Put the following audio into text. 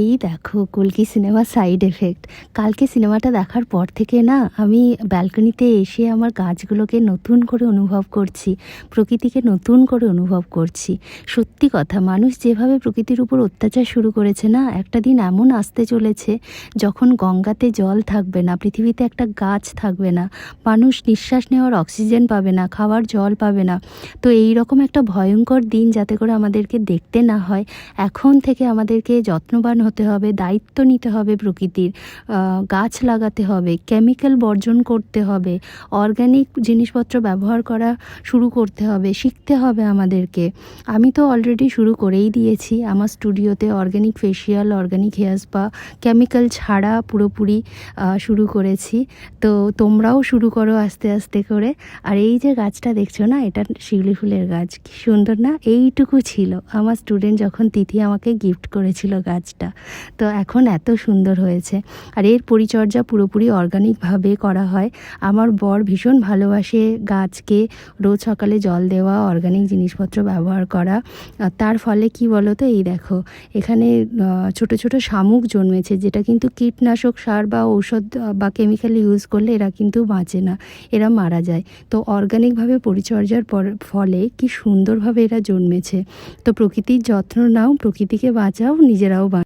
এই দেখো কলকি cinema side effect. কালকে সিনেমাটা দেখার পর থেকে না, আমি ব্যালকনিতে এসে আমার গাছগুলোকে নতুন করে অনুভব করছি, প্রকৃতিকে নতুন করে অনুভব করছি। সত্যি কথা, মানুষ যেভাবে প্রকৃতির উপর অত্যাচার শুরু করেছে না, একটা দিন এমন আসতে চলেছে, যখন গঙ্গাতে জল থাকবে না, পৃথিবীতে একটা গাছ থাকবে না, মানুষ নিঃশ্বাস নেওয়ার অক্সিজেন পাবে না, খাওয়ার জল পাবে না। তো এই রকম একটা ভয়ঙ্কর দিন যাতে করে আমাদেরকে দেখতে না হয়, এখন থেকে আমাদেরকে যত্নবান হতে হবে, দায়িত্ব নিতে হবে প্রকৃতির গাছ লাগাতে হবে কেমিক্যাল বর্জন করতে হবে অর্গ্যানিক জিনিসপত্র ব্যবহার করা শুরু করতে হবে, শিখতে হবে আমাদেরকে। আমি তো অলরেডি শুরু করেই দিয়েছি, আমার স্টুডিওতে organic facial organic hair spa chemical ছাড়া পুরোপুরি শুরু করেছি। তো তোমরাও শুরু করো আস্তে আস্তে করে। আর এই যে গাছটা দেখছ না, এটা শিউলি ফুলের গাছ, কি সুন্দর না? এইটুকু ছিল। আমার স্টুডেন্ট যখন তিথি আমাকে গিফট করেছিল গাছটা। তো এখন এত সুন্দর হয়েছে। আর এর পরিচর্যা পুরোপুরি অর্গানিকভাবে করা হয়। আমার বর ভীষণ ভালোবাসে গাছকে। রোজ সকালে জল দেওয়া অর্গানিক জিনিসপত্র ব্যবহার করা। তার ফলে কি বলো তো এই দেখো, এখানে ছোট ছোট শামুক জন্মেছে, যেটা কিন্তু কীটনাশক সার বা ঔষধ বা কেমিক্যাল ইউজ করলে এরা কিন্তু বাঁচে না, এরা মারা যায়। তো অর্গানিকভাবে পরিচর্যার পর, ফলে কি সুন্দরভাবে এরা জন্মেছে। তো প্রকৃতির যত্ন নাও, প্রকৃতিকে বাঁচাও, নিজেরাও বাঁচ।